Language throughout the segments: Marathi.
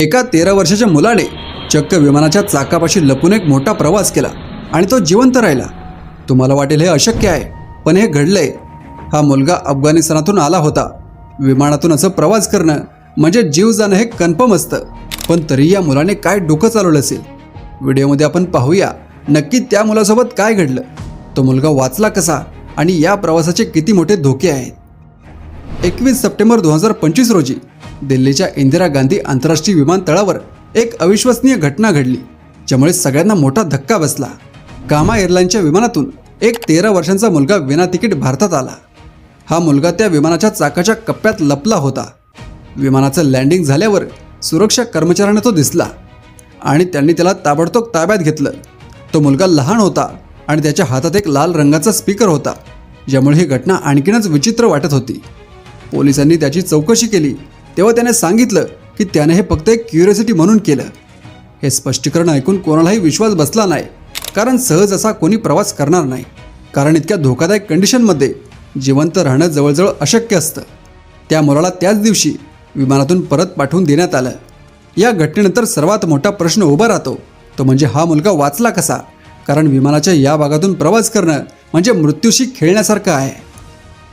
एका तेरा वर्षाच्या मुलाने चक्क विमानाच्या चाकापाशी लपून एक मोठा प्रवास केला आणि तो जिवंत राहिला. तुम्हाला वाटेल हे अशक्य आहे पण हे घडलंय. हा मुलगा अफगाणिस्तानातून आला होता. विमानातून असं प्रवास करणं म्हणजे जीव जाणं हे कन्फर्म असतं. पण तरी या मुलाने काय डोकं चालवलं असेल? व्हिडिओमध्ये आपण पाहूया नक्की त्या मुलासोबत काय घडलं? तो मुलगा वाचला कसा आणि या प्रवासाचे किती मोठे धोके आहेत? एकवीस सप्टेंबर दोन हजार पंचवीस रोजी दिल्लीच्या इंदिरा गांधी आंतरराष्ट्रीय विमानतळावर एक अविश्वसनीय घटना घडली ज्यामुळे सगळ्यांना मोठा धक्का बसला. कामा एअरलाईनच्या विमानातून एक तेरा वर्षांचा मुलगा विना तिकीट भारतात आला. हा मुलगा त्या विमानाच्या चाकाच्या कप्प्यात लपला होता. विमानाचं लँडिंग झाल्यावर सुरक्षा कर्मचाऱ्यांना तो दिसला आणि त्यांनी त्याला ताबडतोब ताब्यात घेतलं. तो मुलगा लहान होता आणि त्याच्या हातात एक लाल रंगाचा स्पीकर होता ज्यामुळे ही घटना आणखीनच विचित्र वाटत होती. पोलिसांनी त्याची चौकशी केली तेव्हा त्याने सांगितलं की त्याने हे फक्त एक क्युरियोसिटी म्हणून केलं. हे स्पष्टीकरण ऐकून कोणालाही विश्वास बसला नाही कारण सहज असा कोणी प्रवास करणार नाही. कारण इतक्या धोकादायक कंडिशनमध्ये जिवंत राहणं जवळजवळ अशक्य असतं. त्या मुलाला त्याच दिवशी विमानातून परत पाठवून देण्यात आलं. या घटनेनंतर सर्वात मोठा प्रश्न उभा राहतो तो म्हणजे हा मुलगा वाचला कसा? कारण विमानाच्या या भागातून प्रवास करणं म्हणजे मृत्यूशी खेळण्यासारखं आहे.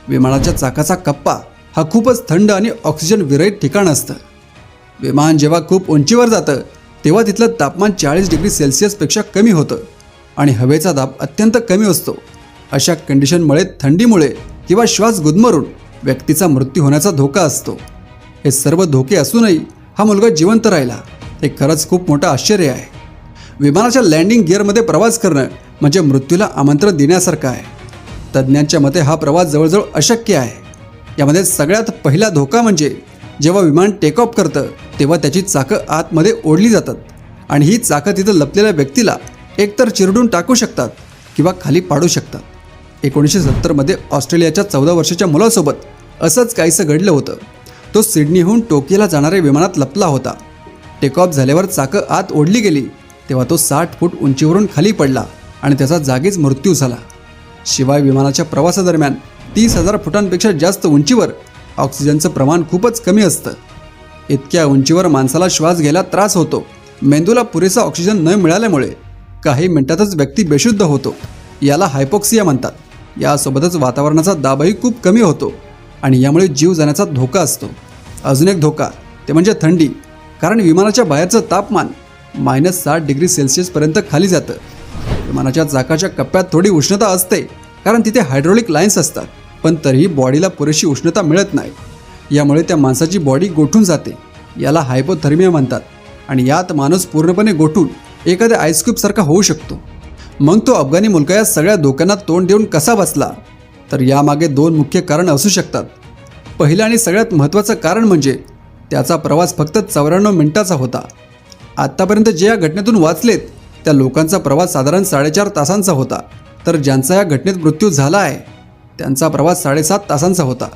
विमानाच्या चाकाचा कप्पा हा खूपच थंड आणि ऑक्सिजन विरहित ठिकाण असतं. विमान जेव्हा खूप उंचीवर जातं तेव्हा तिथलं तापमान चाळीस डिग्री सेल्सिअसपेक्षा कमी होतं आणि हवेचा दाब अत्यंत कमी असतो. अशा कंडिशनमुळे थंडीमुळे किंवा श्वास गुदमरून व्यक्तीचा मृत्यू होण्याचा धोका असतो. हे सर्व धोके असूनही हा मुलगा जिवंत राहिला. हे खरंच खूप मोठं आश्चर्य आहे. विमानाच्या लँडिंग गिअरमध्ये प्रवास करणं म्हणजे मृत्यूला आमंत्रण देण्यासारखं आहे. तज्ज्ञांच्या मते हा प्रवास जवळजवळ अशक्य आहे. यामध्ये सगळ्यात पहिला धोका म्हणजे जेव्हा विमान टेक ऑफ करतं तेव्हा त्याची चाकं आतमध्ये ओढली जातात. आणि ही चाकं तिथं लपलेल्या व्यक्तीला एकतर चिरडून टाकू शकतात किंवा खाली पाडू शकतात. एकोणीसशे सत्तरमध्ये ऑस्ट्रेलियाच्या चौदा वर्षाच्या मुलासोबत असंच काहीसं घडलं होतं. तो सिडनीहून टोकियोला जाणाऱ्या विमानात लपला होता. टेकऑफ झाल्यावर चाकं आत ओढली गेली तेव्हा तो साठ फूट उंचीवरून खाली पडला आणि त्याचा जागीच मृत्यू झाला. शिवाय विमानाच्या प्रवासादरम्यान तीस हजार फुटांपेक्षा जास्त उंचीवर ऑक्सिजनचं प्रमाण खूपच कमी असतं. इतक्या उंचीवर माणसाला श्वास घ्यायला त्रास होतो. मेंदूला पुरेसा ऑक्सिजन न मिळाल्यामुळे काही मिनिटातच व्यक्ती बेशुद्ध होतो. याला हायपोक्सिया म्हणतात. यासोबतच वातावरणाचा दाबही खूप कमी होतो आणि यामुळे जीव जाण्याचा धोका असतो. अजून एक धोका ते म्हणजे थंडी. कारण विमानाच्या बाहेरचं तापमान मायनस साठ डिग्री सेल्सिअसपर्यंत खाली जातं. विमानाच्या चाकाच्या कप्प्यात थोडी उष्णता असते कारण तिथे हायड्रोलिक लाईन्स असतात. पण तरीही बॉडीला पुरेशी उष्णता मिळत नाही. यामुळे त्या माणसाची बॉडी गोठून जाते. याला हायपोथर्मिया म्हणतात आणि यात माणूस पूर्णपणे गोठून एखाद्या आईस्क्यूबसारखा होऊ शकतो. मग तो अफगाणी मुलगा या सगळ्या धोक्यांना तोंड देऊन कसा बसला? तर यामागे दोन मुख्य कारण असू शकतात. पहिलं आणि सगळ्यात महत्त्वाचं कारण म्हणजे त्याचा प्रवास फक्त चौऱ्याण्णव मिनिटाचा होता. आत्तापर्यंत जे या घटनेतून वाचलेत त्या लोकांचा प्रवास साधारण साडेचार तासांचा होता. तर ज्यांचा या घटनेत मृत्यू झाला आहे त्यांचा प्रवास साडेसात तासांचा होता.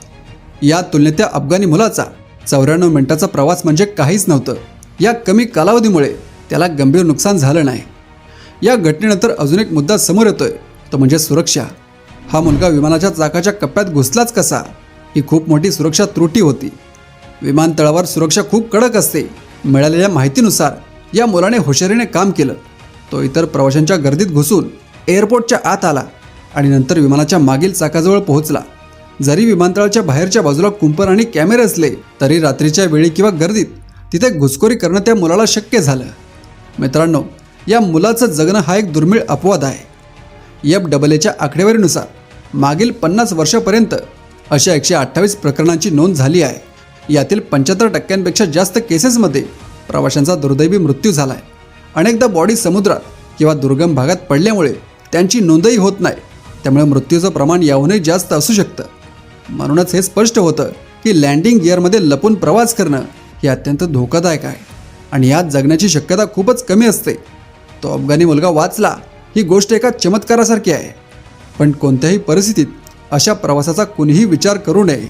या तुलनेत त्या अफगाणी मुलाचा चौऱ्याण्णव मिनिटाचा प्रवास म्हणजे काहीच नव्हतं. या कमी कालावधीमुळे त्याला गंभीर नुकसान झालं नाही. या घटनेनंतर अजून एक मुद्दा समोर येतोय. तो म्हणजे सुरक्षा. हा मुलगा विमानाच्या चाकाच्या कप्प्यात घुसलाच कसा? ही खूप मोठी सुरक्षा त्रुटी होती. विमानतळावर सुरक्षा खूप कडक असते. मिळालेल्या माहितीनुसार या मुलाने हुशारीने काम केलं. तो इतर प्रवाशांच्या गर्दीत घुसून एअरपोर्टच्या आत आला. आणि नंतर विमानाच्या मागील चाकाजवळ पोहोचला. जरी विमानतळाच्या बाहेरच्या बाजूला कुंपर आणि कॅमेरे असले तरी रात्रीच्या वेळी किंवा गर्दीत तिथे घुसखोरी करणं त्या मुलाला शक्य झालं. मित्रांनो या मुलाचं जगणं हा एक दुर्मिळ अपवाद आहे. एफ डबल एच्या आकडेवारीनुसार मागील पन्नास वर्षापर्यंत अशा एकशे अठ्ठावीस प्रकरणांची नोंद झाली आहे. यातील पंच्याहत्तर टक्क्यांपेक्षा जास्त केसेसमध्ये प्रवाशांचा दुर्दैवी मृत्यू झाला आहे अनेकदा बॉडी समुद्रात किंवा दुर्गम भागात पडल्यामुळे त्यांची नोंदही होत नाही. त्यामुळे मृत्यूचं प्रमाण याहूनही जास्त असू शकतं. म्हणूनच हे स्पष्ट होतं की लँडिंग गिअरमध्ये लपून प्रवास करणं हे अत्यंत धोकादायक आहे आणि यात जगण्याची शक्यता खूपच कमी असते. तो अफगाणी मुलगा वाचला ही गोष्ट एका चमत्कारासारखी आहे. पण कोणत्याही परिस्थितीत अशा प्रवासाचा कुणीही विचार करू नये.